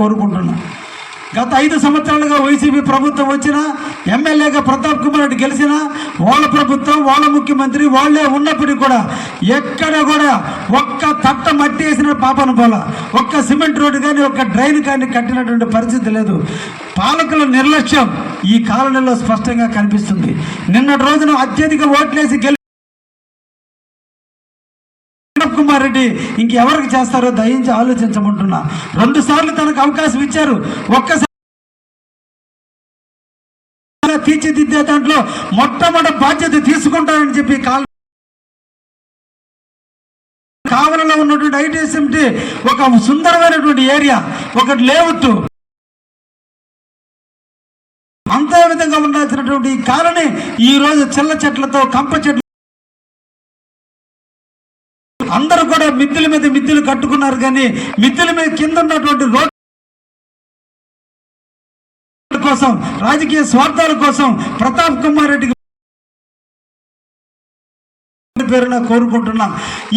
కోరుకుంటున్నా. గత ఐదు సంవత్సరాలుగా వైసీపీ ప్రభుత్వం వచ్చిన ఎమ్మెల్యేగా ప్రతాప్ కుమార్ రెడ్డి గెలిచిన వాళ్ళ ప్రభుత్వం వాళ్ళ ముఖ్యమంత్రి వాళ్ళే ఉన్నప్పటికీ కూడా ఎక్కడ కూడా ఒక్క తట్ట మట్టి వేసిన పాపను పోల. ఒక్క సిమెంట్ రోడ్డు కానీ ఒక్క డ్రైన్ కానీ కట్టినటువంటి పరిస్థితి లేదు. పాలకుల నిర్లక్ష్యం ఈ కాలనీలో స్పష్టంగా కనిపిస్తుంది. నిన్నటి రోజున అత్యధిక ఓట్లేసి గెలి ప్రతాప్ రెడ్డి ఇంకెవరికి చేస్తారో దయించి ఆలోచించమంటున్నా. రెండు సార్లు తనకు అవకాశం ఇచ్చారు. ఒక్కసారి తీర్చిదిద్దే దాంట్లో మొట్టమొదటి బాధ్యత తీసుకుంటానని చెప్పి కాల్ కావలలో ఉన్నటువంటి ఐటీఎస్ఎంటి ఒక సుందరమైనటువంటి ఏరియా ఒకటి లేఅవుట్. అంతే విధంగా ఉండాల్సినటువంటి ఈ కాలనీ ఈ రోజు చిల్ల చెట్లతో కంప చెట్లు అందరూ కూడా మిద్దెల మీద మిద్దెలు కట్టుకున్నారు కానీ మిద్దెల మీద కింద ఉన్నటువంటి రోడ్డు కోసం రాజకీయ స్వార్థాల కోసం ప్రతాప్ కుమార్ రెడ్డికి పేరున కోరుకుంటున్నా.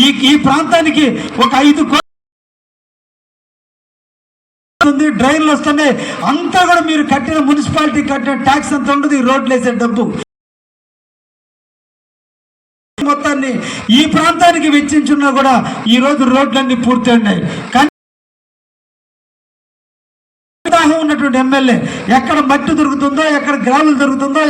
ఈ ఈ ప్రాంతానికి ఒక ఐదు ఉంది డ్రైన్లు వస్తున్నాయి. అంతా కూడా మీరు కట్టిన మున్సిపాలిటీ కట్టిన ట్యాక్స్ అంత ఉండదు ఈ రోడ్లు వేసే డబ్బు. మొత్తాన్ని ఈ ప్రాంతానికి వెచ్చించున్నా కూడా ఈ రోజు రోడ్లన్నీ పూర్తి ఉన్నాయి కానీ ఉన్నటువంటి ఎమ్మెల్యే ఎక్కడ మట్టి దొరుకుతుందో ఎక్కడ గ్రాములు దొరుకుతుందో